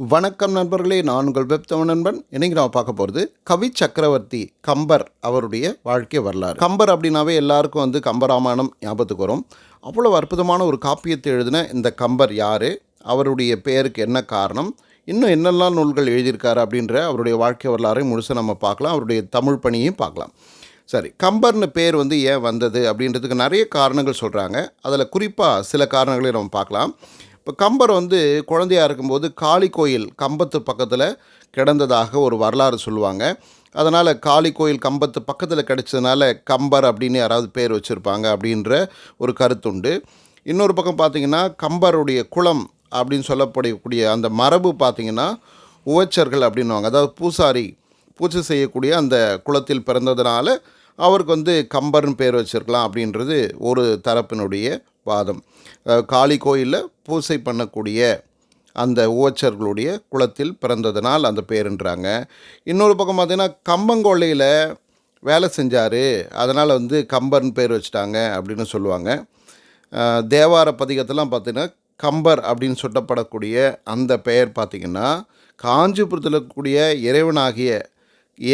வணக்கம் நண்பர்களே நான் உங்கள் வெப் நண்பன். இன்னைக்கு நான் பார்க்க போகிறது கவி சக்கரவர்த்தி கம்பர் அவருடைய வாழ்க்கை வரலாறு. கம்பர் அப்படின்னாவே எல்லாருக்கும் வந்து கம்பராமாயணம் ஞாபகத்துக்கு வரும். அவ்வளோ அற்புதமான ஒரு காப்பியத்தை எழுதின இந்த கம்பர் யார்? அவருடைய பெயருக்கு என்ன காரணம்? இன்னும் என்னெல்லாம் நூல்கள் எழுதியிருக்காரு அப்படின்ற அவருடைய வாழ்க்கை வரலாறையும் முழுசாக நம்ம பார்க்கலாம். அவருடைய தமிழ் பணியையும் பார்க்கலாம். சரி கம்பர்னு பேர் வந்து ஏன் வந்தது அப்படின்றதுக்கு நிறைய காரணங்கள் சொல்கிறாங்க அதில் குறிப்பாக சில காரணங்களையும் நம்ம பார்க்கலாம். இப்போ கம்பர் வந்து குழந்தையா இருக்கும்போது காளி கோயில் கம்பத்து பக்கத்தில் கிடந்ததாக ஒரு வரலாறு சொல்லுவாங்க. அதனால் காளி கோயில் கம்பத்து பக்கத்தில் கிடைச்சதுனால கம்பர் அப்படின்னு யாராவது பேர் வச்சுருப்பாங்க அப்படின்ற ஒரு கருத்துண்டு. இன்னொரு பக்கம் பார்த்தீங்கன்னா கம்பருடைய குளம் அப்படின்னு சொல்லப்படக்கூடிய அந்த மரபு பார்த்திங்கன்னா உவச்சர்கள் அப்படின்னுவாங்க. அதாவது பூசாரி பூஜை செய்யக்கூடிய அந்த குளத்தில் பிறந்ததுனால அவருக்கு வந்து கம்பர்னு பேர் வச்சிருக்கலாம் அப்படின்றது ஒரு தரப்பினுடைய வாதம் காளி கோயிலில் பூசை பண்ணக்கூடிய அந்த உவச்சர்களுடைய குளத்தில் பிறந்ததுனால் அந்த பேருன்றாங்க. இன்னொரு பக்கம் பார்த்திங்கன்னா கம்பங்கொள்ளையில் வேலை செஞ்சார். அதனால் வந்து கம்பர்னு பேர் வச்சுட்டாங்க அப்படின்னு சொல்லுவாங்க. தேவார பதிகத்தெல்லாம் பார்த்தீங்கன்னா கம்பர் அப்படின்னு சொல்லப்படக்கூடிய அந்த பெயர் பார்த்திங்கன்னா காஞ்சிபுரத்தில் இருக்கக்கூடிய இறைவனாகிய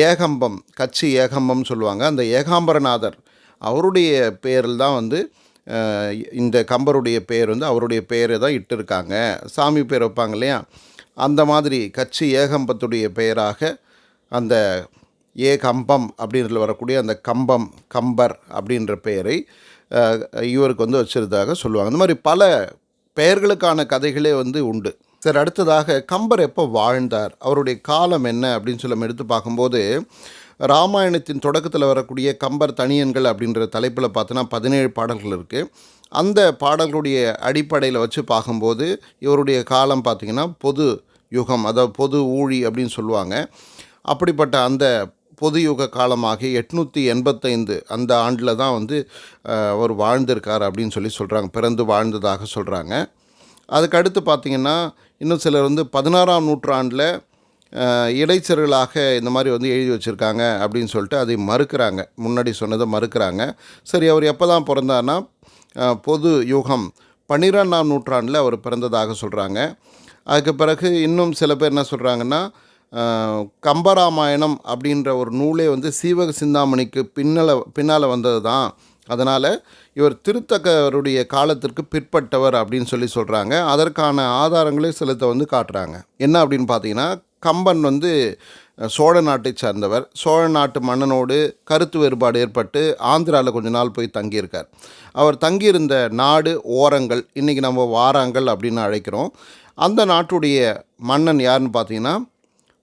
ஏகம்பம் கச்சி ஏகம்பம் சொல்லுவாங்க. அந்த ஏகாம்பரநாதர் அவருடைய பேரில் தான் வந்து இந்த கம்பருடைய பேர் வந்து அவருடைய பெயரை தான் இட்டிருக்காங்க. சாமி பேர் வைப்பாங்க இல்லையா? அந்த மாதிரி கட்சி ஏகம்பத்துடைய பெயராக அந்த ஏ கம்பம் அப்படின்றதுல வரக்கூடிய அந்த கம்பம் கம்பர் அப்படின்ற பெயரை இவருக்கு வந்து வச்சுருந்ததாக சொல்லுவாங்க. இந்த மாதிரி பல பெயர்களுக்கான கதைகளே வந்து உண்டு. சரி அடுத்ததாக கம்பர் எப்போ வாழ்ந்தார்? அவருடைய காலம் என்ன அப்படின்னு சொல்லி எடுத்து பார்க்கும்போது ராமாயணத்தின் தொடக்கத்தில் வரக்கூடிய கம்பர் தனியன்கள் அப்படின்ற தலைப்பில் பார்த்தோன்னா பதினேழு பாடல்கள் இருக்குது அந்த பாடல்களுடைய அடிப்படையில் வச்சு பார்க்கும்போது இவருடைய காலம் பார்த்திங்கன்னா பொது யுகம் அதாவது பொது ஊழி அப்படின்னு சொல்லுவாங்க. அப்படிப்பட்ட அந்த பொது யுக காலமாக எட்நூற்றி எண்பத்தைந்து அந்த ஆண்டில் தான் வந்து அவர் வாழ்ந்திருக்கார் அப்படின்னு சொல்லி சொல்கிறாங்க பிறந்து வாழ்ந்ததாக சொல்கிறாங்க அதுக்கு அடுத்து பார்த்திங்கன்னா இன்னும் சிலர் வந்து பதினாறாம் நூற்றாண்டில் இடைச்சர்களாக இந்த மாதிரி வந்து எழுதி வச்சுருக்காங்க அப்படின்னு சொல்லிட்டு அதை மறுக்கிறாங்க. முன்னாடி சொன்னதை மறுக்கிறாங்க. சரி அவர் எப்போ தான் பிறந்தார்னா பொது யுகம். பன்னிரெண்டாம் நூற்றாண்டில் அவர் பிறந்ததாக சொல்கிறாங்க அதுக்கு பிறகு இன்னும் சில பேர் என்ன சொல்கிறாங்கன்னா கம்பராமாயணம் அப்படின்ற ஒரு நூலே வந்து சீவக சிந்தாமணிக்கு பின்னல பின்னால் வந்தது தான் அதனால் இவர் திருத்தக்கருடைய காலத்திற்கு பிற்பட்டவர் அப்படின்னு சொல்லி சொல்கிறாங்க அதற்கான ஆதாரங்களே சிலத்தை வந்து காட்டுறாங்க. என்ன அப்படின்னு பார்த்தீங்கன்னா கம்பன் வந்து சோழ நாட்டை சார்ந்தவர். சோழ நாட்டு மன்னனோடு கருத்து வேறுபாடு ஏற்பட்டு ஆந்திராவில் கொஞ்ச நாள் போய் தங்கியிருக்கார். அவர் தங்கியிருந்த நாடு ஓரங்கள் இன்றைக்கி நம்ம வாராங்கல் அப்படின்னு அழைக்கிறோம். அந்த நாட்டுடைய மன்னன் யாருன்னு பார்த்தீங்கன்னா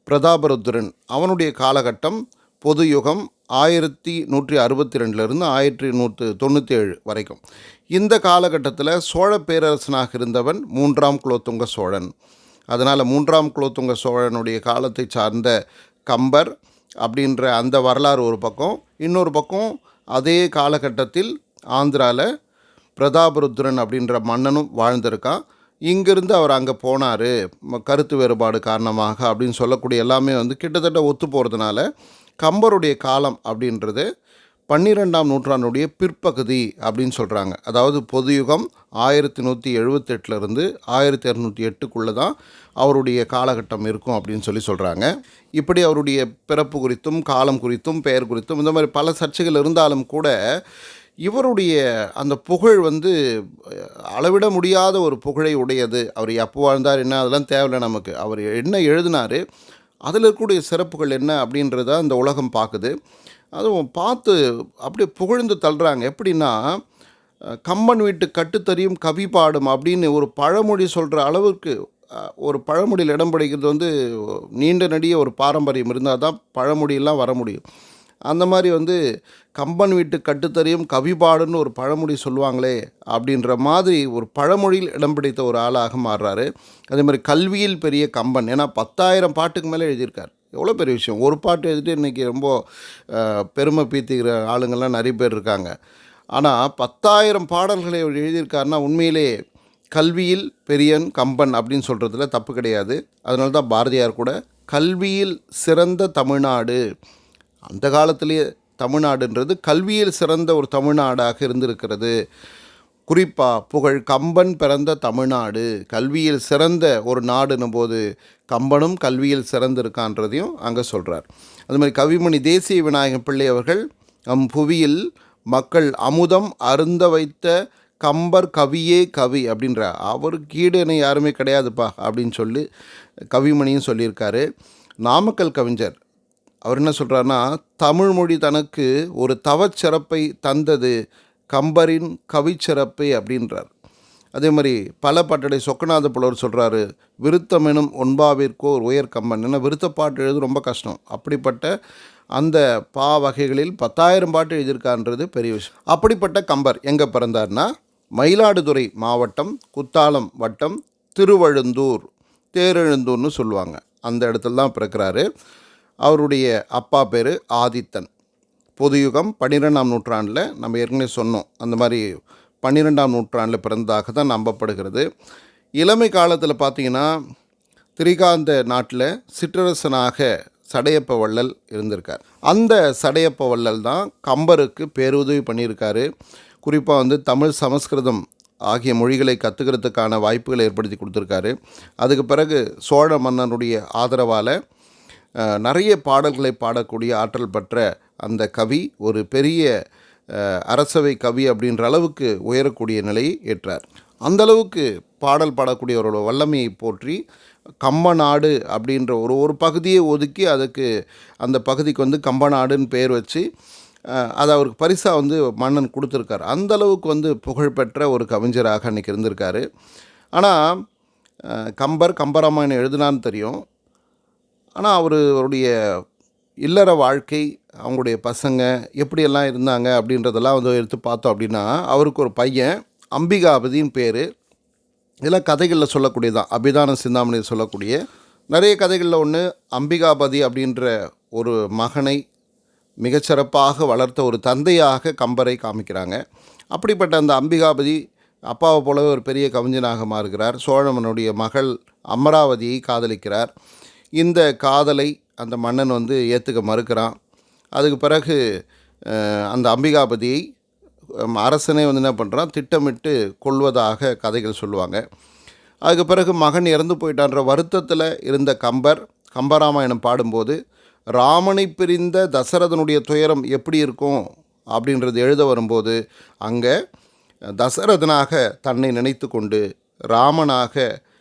பிரதாபருத்ரன். அவனுடைய காலகட்டம் பொது யுகம் ஆயிரத்தி நூற்றி அறுபத்தி ரெண்டுலேருந்து ஆயிரத்தி நூற்று தொண்ணூற்றி ஏழு வரைக்கும். இந்த காலகட்டத்தில் சோழ பேரரசனாக இருந்தவன் மூன்றாம் குலோத்துங்க சோழன். அதனால் மூன்றாம் குலோத்துங்க சோழனுடைய காலத்தை சார்ந்த கம்பர் அப்படின்ற அந்த வரலாறு ஒரு பக்கம். இன்னொரு பக்கம் அதே காலகட்டத்தில் ஆந்திராவில் பிரதாபருத்ரன் அப்படின்ற மன்னனும் வாழ்ந்திருக்கான். இங்கிருந்து அவர் அங்கே போனார். கருத்து வேறுபாடு காரணமாக அப்படின்னு சொல்லக்கூடிய எல்லாமே வந்து கிட்டத்தட்ட ஒத்து போகிறதுனால கம்பருடைய காலம் அப்படின்றது பன்னிரெண்டாம் நூற்றாண்டுடைய பிற்பகுதி அப்படின்னு சொல்கிறாங்க அதாவது பொதுயுகம் ஆயிரத்தி நூற்றி எழுபத்தெட்டுலேருந்து ஆயிரத்தி இரநூத்தி எட்டுக்குள்ளே தான் அவருடைய காலகட்டம் இருக்கும் அப்படின்னு சொல்லி சொல்கிறாங்க இப்படி அவருடைய பிறப்பு குறித்தும் காலம் குறித்தும் பெயர் குறித்தும் இந்த மாதிரி பல சர்ச்சைகள் இருந்தாலும் கூட இவருடைய அந்த புகழ் வந்து அளவிட முடியாத ஒரு புகழை உடையது. அவர் எப்போ வாழ்ந்தார் என்ன அதெல்லாம் தேவையில்லை நமக்கு. அவர் என்ன எழுதினார் அதில் இருக்கக்கூடிய சிறப்புகள் என்ன அப்படின்றத அந்த உலகம் பார்க்குது. அதுவும் பார்த்து அப்படியே புகழ்ந்து தள்ளுறாங்க. எப்படின்னா கம்பன் வீட்டு கட்டுத்தறியும் கவி பாடும் அப்படின்னு ஒரு பழமொழி சொல்கிற அளவுக்கு ஒரு பழமொழியில் இடம் பிடிக்கிறது வந்து நீண்ட நடிக ஒரு பாரம்பரியம் இருந்தால் தான் பழமொழியெல்லாம் வர முடியும். அந்த மாதிரி வந்து கம்பன் வீட்டு கட்டுத்தறியும் கவி பாடுன்னு ஒரு பழமொழி சொல்லுவாங்களே அப்படின்ற மாதிரி ஒரு பழமொழியில் இடம் பிடித்த ஒரு ஆளாக மாறுறாரு. அதே மாதிரி கல்வியில் பெரிய கம்பன். ஏன்னா பத்தாயிரம் பாட்டுக்கு மேலே எழுதியிருக்கார். எவ்வளோ பெரிய விஷயம். ஒரு பாட்டு எழுதிட்டு இன்றைக்கி ரொம்ப பெருமை பீத்திக்கிற ஆளுங்கள்லாம் நிறைய பேர் இருக்காங்க. ஆனால் பத்தாயிரம் பாடல்களை எழுதியிருக்காருன்னா உண்மையிலே கல்வியில் பெரியன் கம்பன் அப்படின்னு சொல்கிறதுல தப்பு கிடையாது. அதனால தான் பாரதியார் கூட கல்வியில் சிறந்த தமிழ்நாடு. அந்த காலத்திலேயே தமிழ்நாடுன்றது கல்வியில் சிறந்த ஒரு தமிழ்நாடாக இருந்திருக்கிறது. குறிப்பாக புகழ் கம்பன் பிறந்த தமிழ்நாடு கல்வியில் சிறந்த ஒரு நாடுன்னும் போது கம்பனும் கல்வியில் சிறந்திருக்கான்றதையும் அங்கே சொல்கிறார் அது மாதிரி கவிமணி தேசிய விநாயகம் பிள்ளை அவர்கள் நம் புவியில் மக்கள் அமுதம் அருந்த வைத்த கம்பர் கவியே கவி அப்படின்ற அவருக்கு ஈடு யாருமே கிடையாதுப்பா அப்படின்னு சொல்லி கவிமணியும் சொல்லியிருக்காரு. நாமக்கல் கவிஞர் அவர் என்ன சொல்கிறாருன்னா தமிழ்மொழி தனக்கு ஒரு தவச்சிறப்பை தந்தது கம்பரின் கவிச்சிறப்பை அப்படின்றார். அதே மாதிரி பல பாட்டடை சொக்கநாத புலவர் சொல்கிறாரு விருத்தமெனும் ஒன்பாவிற்கோர் உயர் கம்பன். ஏன்னா விருத்தப்பாட்டு எழுது ரொம்ப கஷ்டம். அப்படிப்பட்ட அந்த பா வகைகளில் பத்தாயிரம் பாட்டு எழுதியிருக்கான்றது பெரிய விஷயம். அப்படிப்பட்ட கம்பர் எங்கே பிறந்தார்னா மயிலாடுதுறை மாவட்டம் குத்தாலம் வட்டம் திருவழுந்தூர் தேரெழுந்தூர்னு சொல்லுவாங்க. அந்த இடத்துல தான் பிறக்கிறாரு. அவருடைய அப்பா பேர் ஆதித்தன். பொதுயுகம் பன்னிரெண்டாம் நூற்றாண்டில் நம்ம ஏற்கனவே சொன்னோம். அந்த மாதிரி பன்னிரெண்டாம் நூற்றாண்டில் பிறந்ததாக தான் நம்பப்படுகிறது. இளமை காலத்தில் பார்த்தீங்கன்னா திரிகாந்த நாட்டில் சிற்றரசனாக சடையப்ப வள்ளல் இருந்திருக்கார். அந்த சடையப்ப வள்ளல் தான் கம்பருக்கு பேருதவி பண்ணியிருக்காரு. குறிப்பாக வந்து தமிழ் சமஸ்கிருதம் ஆகிய மொழிகளை கற்றுக்கிறதுக்கான வாய்ப்புகளை ஏற்படுத்தி கொடுத்துருக்காரு. அதுக்கு பிறகு சோழ மன்னனுடைய ஆதரவால் நிறைய பாடல்களை பாடக்கூடிய ஆற்றல் பெற்ற அந்த கவி ஒரு பெரிய அரசவை கவி அப்படின்ற அளவுக்கு உயரக்கூடிய நிலையை ஏற்றார். அந்த அளவுக்கு பாடல் பாடக்கூடியவரோட வல்லமையை போற்றி கம்ப நாடு அப்படின்ற ஒரு ஒரு பகுதியை ஒதுக்கி அதுக்கு அந்த பகுதிக்கு வந்து கம்ப நாடுன்னு பேர் வச்சு அது அதை அவருக்கு பரிசாக வந்து மன்னன் கொடுத்துருக்காரு. அந்த அளவுக்கு வந்து புகழ்பெற்ற ஒரு கவிஞராக அன்றைக்கி இருந்திருக்காரு. ஆனால் கம்பர் கம்பராமாயணம் எழுதினான்னு தெரியும். ஆனால் அவருடைய இல்லற வாழ்க்கை அவங்களுடைய பசங்க எப்படியெல்லாம் இருந்தாங்க அப்படின்றதெல்லாம் வந்து எடுத்து பார்த்தோம் அப்படின்னா அவருக்கு ஒரு பையன் அம்பிகாபதின்னு பேர். இதெல்லாம் கதைகளில் சொல்லக்கூடியதான். அபிதான சிந்தாமணியில் சொல்லக்கூடிய. நிறைய கதைகளில் ஒன்று அம்பிகாபதி அப்படின்ற ஒரு மகனை மிகச்சிறப்பாக வளர்த்த ஒரு தந்தையாக கம்பரை காமிக்கிறாங்க. அப்படிப்பட்ட அந்த அம்பிகாபதி அப்பாவை போலவே ஒரு பெரிய கவிஞனாக மாறுகிறார். சோழமனுடைய மகள் அமராவதியை காதலிக்கிறார். இந்த காதலை அந்த மன்னன் வந்து ஏற்றுக்க மறுக்கிறான். அதுக்கு பிறகு அந்த அம்பிகாபதியை அரசனே வந்து என்ன பண்ணுறான் திட்டமிட்டு கொள்வதாக கதைகள் சொல்லுவாங்க. அதுக்கு பிறகு மகன் இறந்து போயிட்டான்ற வருத்தத்தில் இருந்த கம்பர் கம்பராமாயணம் பாடும்போது ராமனை பிரிந்த தசரதனுடைய துயரம் எப்படி இருக்கும்? அப்படின்றது எழுத வரும்போது அங்கே தசரதனாக தன்னை நினைத்து கொண்டு ராமனாக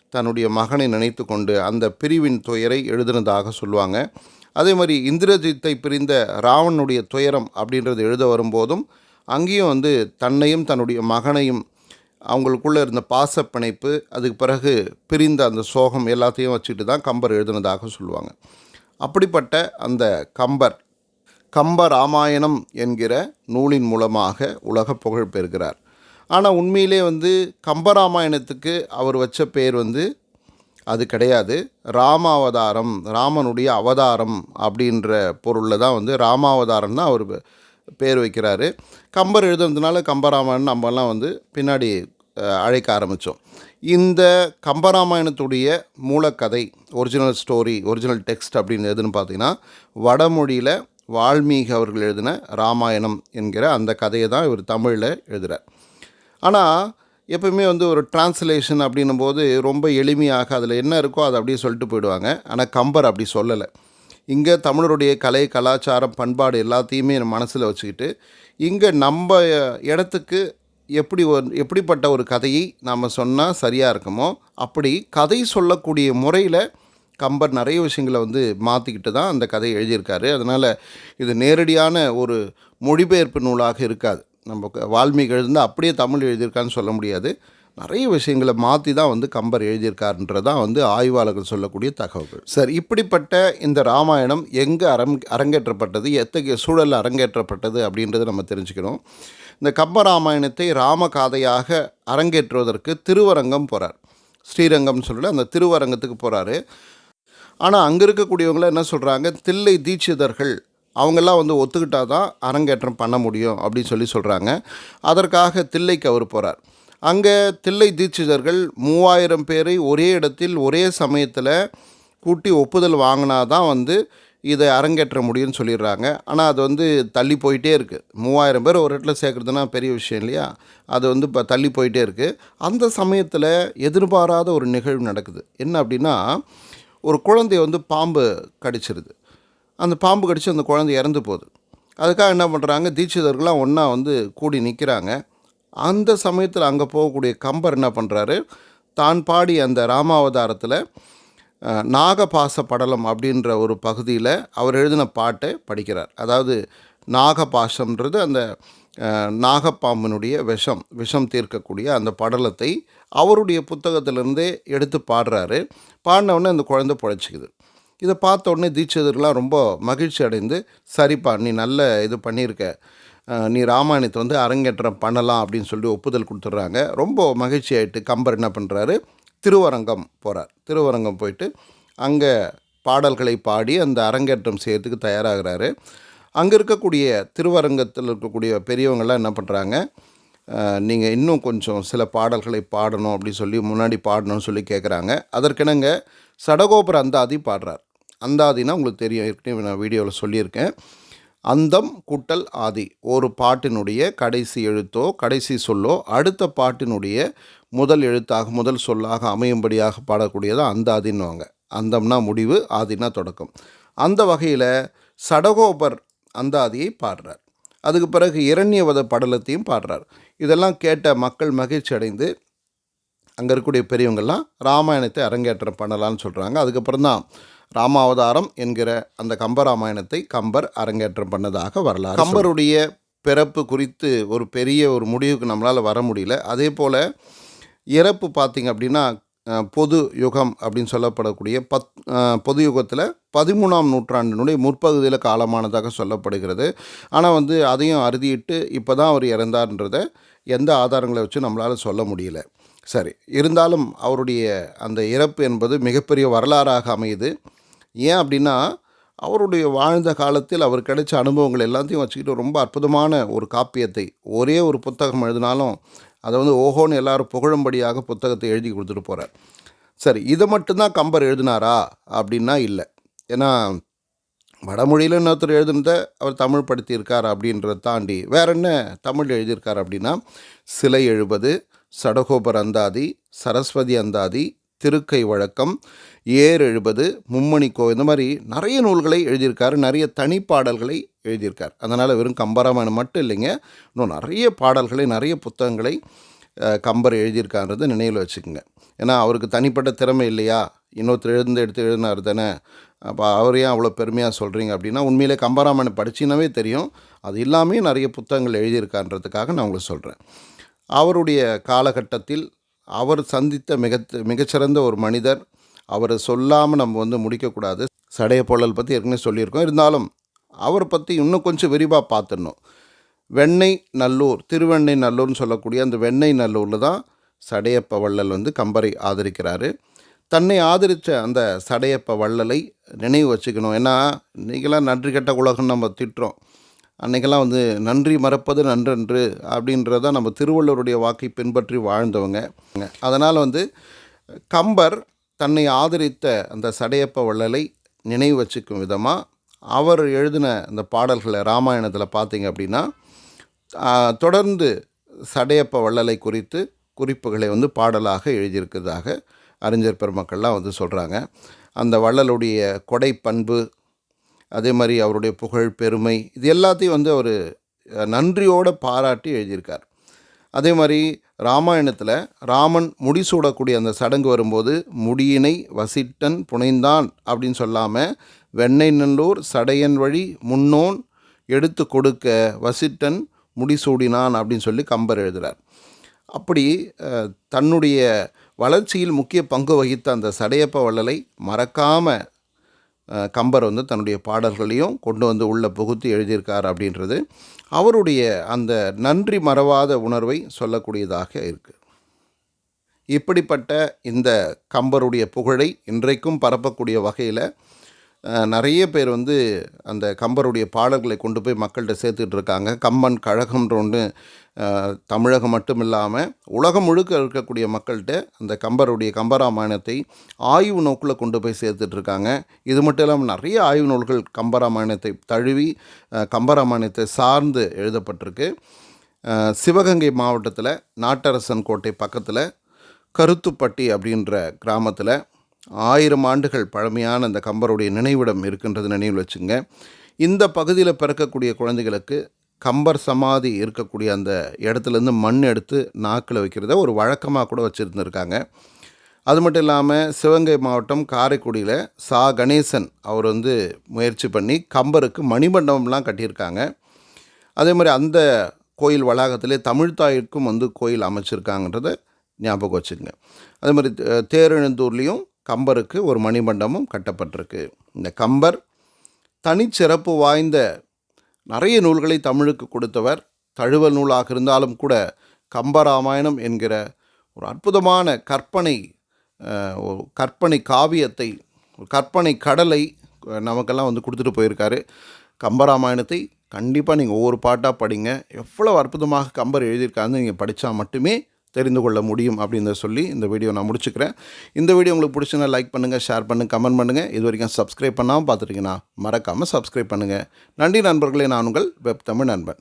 தன்னுடைய மகனை நினைத்து கொண்டு அந்த பிரிவின் துயரை எழுதினதாக சொல்லுவாங்க. அதே மாதிரி இந்திரஜித்தை பிரிந்த ராவனுடைய துயரம் அப்படின்றது எழுத வரும்போதும் அங்கேயும் வந்து தன்னையும் தன்னுடைய மகனையும் அவங்களுக்குள்ளே இருந்த பாச பிணைப்பு அதுக்கு பிறகு பிரிந்த அந்த சோகம் எல்லாத்தையும் வச்சுட்டு தான் கம்பர் எழுதினதாக சொல்லுவாங்க. அப்படிப்பட்ட அந்த கம்பர் கம்ப ராமாயணம் என்கிற நூலின் மூலமாக உலக புகழ் பெறுகிறார். ஆனால் உண்மையிலே வந்து கம்பராமாயணத்துக்கு அவர் வச்ச பேர் வந்து அது கிடையாது. ராமாவதாரம் ராமனுடைய அவதாரம் அப்படின்ற பொருளில் தான் வந்து ராமாவதாரம் தான் அவர் பேர் வைக்கிறாரு. கம்பர் எழுதுனதுனால கம்பராமாயணம் நம்மலாம் வந்து பின்னாடி அழைக்க ஆரம்பித்தோம் இந்த கம்பராமாயணத்துடைய மூலக்கதை ஒரிஜினல் ஸ்டோரி ஒரிஜினல் டெக்ஸ்ட் அப்படின்னு எதுன்னு பார்த்தீங்கன்னா வடமொழியில் வால்மீகி அவர்கள் எழுதின ராமாயணம் என்கிற அந்த கதையை தான் இவர் தமிழில் எழுதுகிறார் ஆனால் எப்பவுமே வந்து ஒரு டிரான்ஸ்லேஷன் அப்படின்னும் போது ரொம்ப எளிமையாக அதில் என்ன இருக்கோ அதை அப்படியே சொல்லிட்டு போயிடுவாங்க. ஆனால் கம்பர் அப்படி சொல்லலை. இங்கே தமிழருடைய கலை கலாச்சாரம் பண்பாடு எல்லாத்தையுமே மனசில் வச்சுக்கிட்டு இங்கே நம்ம இடத்துக்கு எப்படி ஒரு எப்படிப்பட்ட ஒரு கதையை நாம் சொன்னால் சரியாக இருக்குமோ அப்படி கதை சொல்லக்கூடிய முறையில் கம்பர் நிறைய விஷயங்களை வந்து மாற்றிக்கிட்டு தான் அந்த கதையை எழுதியிருக்காரு. அதனால் இது நேரடியான ஒரு மொழிபெயர்ப்பு நூலாக இருக்காது. நம்ம வால்மீகி எழுதுனா அப்படியே தமிழ் எழுதியிருக்கான்னு சொல்ல முடியாது. நிறைய விஷயங்களை மாற்றி தான் வந்து கம்பர் எழுதியிருக்காருன்றதான் வந்து ஆய்வாளர்கள் சொல்லக்கூடிய தகவல்கள். சரி இப்படிப்பட்ட இந்த ராமாயணம் எங்கே அரங் அரங்கேற்றப்பட்டது எத்தகைய சூழலில் அரங்கேற்றப்பட்டது அப்படின்றத நம்ம தெரிஞ்சுக்கணும். இந்த கம்ப ராமாயணத்தை ராமகாதையாக அரங்கேற்றுவதற்கு திருவரங்கம் போகிறார் ஸ்ரீரங்கம்னு சொல்லிட்டு அந்த திருவரங்கத்துக்கு போகிறாரு ஆனால் அங்கே இருக்கக்கூடியவங்கள என்ன சொல்கிறாங்க தில்லை தீட்சிதர்கள் அவங்கெல்லாம் வந்து ஒத்துக்கிட்டா தான் அரங்கேற்றம் பண்ண முடியும் அப்படின்னு சொல்லி சொல்கிறாங்க அதற்காக தில்லைக்கு அவர் போகிறார் அங்கே தில்லை தீட்சிதர்கள் மூவாயிரம் பேரை ஒரே இடத்தில் ஒரே சமயத்தில் கூட்டி ஒப்புதல் வாங்கினா தான் வந்து இதை அரங்கேற்ற முடியும்னு சொல்லிடுறாங்க. ஆனால் அது வந்து தள்ளி போயிட்டே இருக்குது மூவாயிரம் பேர் ஒரு இடத்துல சேர்க்குறதுனா பெரிய விஷயம் இல்லையா? அது வந்து இப்போ தள்ளி போயிட்டே இருக்குது அந்த சமயத்தில் எதிர்பாராத ஒரு நிகழ்வு நடக்குது. என்ன அப்படின்னா ஒரு குழந்தைய வந்து பாம்பு கடிச்சிருது. அந்த பாம்பு கடித்து அந்த குழந்தை இறந்து போகுது. அதுக்காக என்ன பண்ணுறாங்க தீட்சிதர்கள்லாம் ஒன்றா வந்து கூடி நிற்கிறாங்க அந்த சமயத்தில் அங்கே போகக்கூடிய கம்பர் என்ன பண்ணுறாரு தான் பாடி அந்த ராமாவதாரத்தில் நாகபாச படலம் அப்படின்ற ஒரு பகுதியில் அவர் எழுதின பாட்டை படிக்கிறார். அதாவது நாகபாசம்ன்றது அந்த நாகப்பாம்பினுடைய விஷம் விஷம் தீர்க்கக்கூடிய அந்த படலத்தை அவருடைய புத்தகத்திலிருந்தே எடுத்து பாடுறாரு. பாடினவுடனே அந்த குழந்தை பிழைச்சிக்குது. இதை பார்த்த உடனே தீட்சிதர்லாம் ரொம்ப மகிழ்ச்சி அடைந்து சரிப்பா நீ நல்ல இது பண்ணியிருக்க. நீ ராமாயணத்தை வந்து அரங்கேற்றம் பண்ணலாம் அப்படின்னு சொல்லி ஒப்புதல் கொடுத்துட்றாங்க. ரொம்ப மகிழ்ச்சி ஆகிட்டு கம்பர் என்ன பண்ணுறாரு? திருவரங்கம் போகிறார் திருவரங்கம் போயிட்டு அங்கே பாடல்களை பாடி அந்த அரங்கேற்றம் செய்யறதுக்கு தயாராகிறாரு. அங்கே இருக்கக்கூடிய திருவரங்கத்தில் இருக்கக்கூடிய பெரியவங்கள்லாம் என்ன பண்ணுறாங்க? நீங்கள் இன்னும் கொஞ்சம் சில பாடல்களை பாடணும் அப்படின்னு சொல்லி முன்னாடி பாடணும்னு சொல்லி கேட்குறாங்க அதற்கெனங்க சடகோபுர அந்தாதி பாடுறார். அந்தாதினா உங்களுக்கு தெரியும். ஏற்கனவே நான் வீடியோவில் சொல்லியிருக்கேன். அந்தம் குட்டல் ஆதி. ஒரு பாட்டினுடைய கடைசி எழுத்தோ கடைசி சொல்லோ அடுத்த பாட்டினுடைய முதல் எழுத்தாக முதல் சொல்லாக அமையும்படியாக பாடக்கூடியது அந்தாதின்னுவாங்க. அந்தம்னா முடிவு ஆதினா தொடக்கம். அந்த வகையில் சடகோபர் அந்தாதியை பாடுறார். அதுக்கு பிறகு இரண்யவத படலத்தையும் பாடுறார். இதெல்லாம் கேட்ட மக்கள் மகிழ்ச்சி அடைந்து அங்கே இருக்கக்கூடிய பெரியவங்கள்லாம் ராமாயணத்தை அரங்கேற்றம் பண்ணலான்னு சொல்கிறாங்க அதுக்கப்புறம் தான் ராமாவதாரம் என்கிற அந்த கம்பராமாயணத்தை கம்பர் அரங்கேற்றம் பண்ணதாக வரலாறு கம்பருடைய பிறப்பு குறித்து ஒரு பெரிய ஒரு முடிவுக்கு நம்மளால் வர முடியல. அதே போல் இறப்பு பார்த்திங்க அப்படின்னா பொது யுகம் அப்படின்னு சொல்லப்படக்கூடிய பத் பொது யுகத்தில் பதிமூணாம் நூற்றாண்டினுடைய முற்பகுதியில் காலமானதாக சொல்லப்படுகிறது. ஆனால் வந்து அதையும் அறுதியிட்டு இப்போ தான் அவர் இறந்தார்ன்றதை எந்த ஆதாரங்களை வச்சு நம்மளால் சொல்ல முடியல. சரி இருந்தாலும் அவருடைய அந்த இறப்பு என்பது மிகப்பெரிய வரலாறாக அமையுது. ஏன் அப்படின்னா அவருடைய வாழ்ந்த காலத்தில் அவர் கிடைச்ச அனுபவங்கள் எல்லாத்தையும் வச்சுக்கிட்டு ரொம்ப அற்புதமான ஒரு காப்பியத்தை ஒரே ஒரு புத்தகம் எழுதினாலும் அதை வந்து ஓஹோன்னு எல்லாரும் புகழும்படியாக புத்தகத்தை எழுதி கொடுத்துட்டு போகிறார் சரி இதை மட்டும்தான் கம்பர் எழுதினாரா? அப்படின்னா இல்லை. ஏன்னா வடமொழியில் இன்னொருத்தர் எழுதுனத அவர் தமிழ் படுத்தியிருக்கார் அப்படின்றத தாண்டி வேற என்ன தமிழ் எழுதியிருக்கார் அப்படின்னா சிலை எழுபது சடகோபர் அந்தாதி சரஸ்வதி அந்தாதி திருக்கை வழக்கம் ஏர் எழுபது மும்மணி கோ இந்த மாதிரி நிறைய நூல்களை எழுதியிருக்காரு நிறைய தனிப்பாடல்களை எழுதியிருக்கார். அதனால் வெறும் கம்பராமாயணம் மட்டும் இல்லைங்க இன்னும் நிறைய பாடல்களை நிறைய புத்தகங்களை கம்பர் எழுதியிருக்கான்றது நினைவில் வச்சுக்கோங்க. ஏன்னா அவருக்கு தனிப்பட்ட திறமை இல்லையா? இன்னொருத்தர் எழுந்து எடுத்து எழுதினார் தானே? அப்போ அவர் ஏன் அவ்வளோ பெருமையாக சொல்கிறீங்க அப்படின்னா உண்மையிலே கம்பராமாயணம் படிச்சினாவே தெரியும். அது இல்லாமே நிறைய புத்தகங்கள் எழுதியிருக்கான்றதுக்காக நான் உங்களுக்கு சொல்கிறேன் அவருடைய காலகட்டத்தில் அவர் சந்தித்த மிக மிகச்சிறந்த ஒரு மனிதர். அவரை சொல்லாமல் நம்ம வந்து முடிக்கக்கூடாது. சடைய பற்றி ஏற்கனவே சொல்லியிருக்கோம். இருந்தாலும் அவரை பற்றி இன்னும் கொஞ்சம் விரிவாக பார்த்துடணும். வெண்ணெய் நல்லூர் திருவெண்ணை நல்லூர்னு சொல்லக்கூடிய அந்த வெண்ணெய் நல்லூரில் தான் சடையப்ப வள்ளல் வந்து கம்பரை ஆதரிக்கிறாரு. தன்னை ஆதரித்த அந்த சடையப்ப வள்ளலை நினைவு வச்சுக்கணும். ஏன்னா இன்றைக்கெல்லாம் நன்றி கெட்ட உலகம் நம்ம திட்டுறோம். அன்றைக்கெல்லாம் வந்து நன்றி மறப்பது நன்றன்று அப்படின்றத நம்ம திருவள்ளுவருடைய வாக்கை பின்பற்றி வாழ்ந்தவங்க. அதனால் வந்து கம்பர் தன்னை ஆதரித்த அந்த சடையப்ப வள்ளலை நினைவு வச்சுக்கும் விதமாக அவர் எழுதின அந்த பாடல்களை ராமாயணத்தில் பார்த்தீங்க அப்படின்னா தொடர்ந்து சடையப்ப வள்ளலை குறித்து குறிப்புகளை வந்து பாடலாக எழுதியிருக்கிறதாக அறிஞர் பெருமக்கள்லாம் வந்து சொல்கிறாங்க அந்த வள்ளலுடைய கொடை பண்பு அதே மாதிரி அவருடைய புகழ் பெருமை இது எல்லாத்தையும் வந்து அவர் நன்றியோடு பாராட்டி எழுதியிருக்கார். அதே மாதிரி ராமாயணத்தில் ராமன் முடிசூடக்கூடிய அந்த சடங்கு வரும்போது முடியினை வசிட்டன் புனைந்தான் அப்படின்னு சொல்லாமல் வெண்ணெய் நல்லூர் சடையன் வழி முன்னோன் எடுத்து கொடுக்க வசிட்டன் முடிசூடினான் அப்படின்னு சொல்லி கம்பர் எழுதுகிறார் அப்படி தன்னுடைய வளர்ச்சியில் முக்கிய பங்கு வகித்த அந்த சடையப்ப வள்ளலை மறக்காமல் கம்பர் வந்து தன்னுடைய பாடல்களையும் கொண்டு வந்து உள்ள புகுத்து எழுதியிருக்கார் அப்படின்றது அவருடைய அந்த நன்றி மறவாத உணர்வை சொல்லக்கூடியதாக இருக்குது இப்படிப்பட்ட இந்த கம்பருடைய புகழை இன்றைக்கும் பரப்பக்கூடிய வகையில் நிறைய பேர் வந்து அந்த கம்பருடைய பாடல்களை கொண்டு போய் மக்கள்கிட்ட சேர்த்துட்டு இருக்காங்க. கம்பன் கழகம்ன்ற ஒன்று தமிழகம் மட்டும் இல்லாமல் உலகம் முழுக்க இருக்கக்கூடிய மக்கள்கிட்ட அந்த கம்பருடைய கம்பராமாயணத்தை ஆய்வு நோக்கில் கொண்டு போய் சேர்த்துட்ருக்காங்க. இது மட்டும் இல்லாமல் நிறைய ஆய்வு நூல்கள் கம்பராமாயணத்தை தழுவி கம்பராமாயணத்தை சார்ந்து எழுதப்பட்டிருக்கு. சிவகங்கை மாவட்டத்தில் நாட்டரசன் கோட்டை பக்கத்தில் கருத்துப்பட்டி அப்படின்ற கிராமத்தில் ஆயிரம் ஆண்டுகள் பழமையான அந்த கம்பருடைய நினைவிடம் இருக்கின்றது நினைவில் வச்சுங்க. இந்த பகுதியில் பிறக்கக்கூடிய குழந்தைகளுக்கு கம்பர் சமாதி இருக்கக்கூடிய அந்த இடத்துலேருந்து மண் எடுத்து நாக்கில் வைக்கிறத ஒரு வழக்கமாக கூட வச்சுருந்துருக்காங்க. அது மட்டும் இல்லாமல் சிவகங்கை மாவட்டம் காரைக்குடியில் சா. கணேசன் அவர் வந்து முயற்சி பண்ணி கம்பருக்கு மணிமண்டபம்லாம் கட்டியிருக்காங்க. அதே மாதிரி அந்த கோயில் வளாகத்திலே தமிழ்த்தாயிற்கும் வந்து கோயில் அமைச்சிருக்காங்கன்றத ஞாபகம் வச்சுக்கங்க. அதே மாதிரி தேரெழுந்தூர்லேயும் கம்பருக்கு ஒரு மணிமண்டபம் கட்டப்பட்டிருக்கு. இந்த கம்பர் தனிச்சிறப்பு வாய்ந்த நிறைய நூல்களை தமிழுக்கு கொடுத்தவர். தழுவல் நூலாக இருந்தாலும் கூட கம்பராமாயணம் என்கிற ஒரு அற்புதமான கற்பனை கற்பனை காவியத்தை கற்பனை கடலை நமக்கெல்லாம் வந்து கொடுத்துட்டு போயிருக்காரு. கம்பராமாயணத்தை கண்டிப்பாக நீங்கள் ஒவ்வொரு பாட்டாக படிங்க. எவ்வளோ அற்புதமாக கம்பர் எழுதியிருக்காருன்னு நீங்கள் படித்தா மட்டுமே தெரிந்து கொள்ள முடியும் அப்படின்னு சொல்லி இந்த வீடியோ நான் முடிச்சுக்கிறேன். இந்த வீடியோ உங்களுக்கு பிடிச்சுன்னா லைக் பண்ணுங்கள் ஷேர் பண்ணுங்கள் கமெண்ட் பண்ணுங்கள் இது வரைக்கும் சப்ஸ்கிரைப் பண்ணாமல் பார்த்துருக்கீங்கன்னா மறக்காமல் சப்ஸ்கிரைப் பண்ணுங்கள் நன்றி நண்பர்களே நான் உங்கள் வெப் தமிழ் நண்பன்.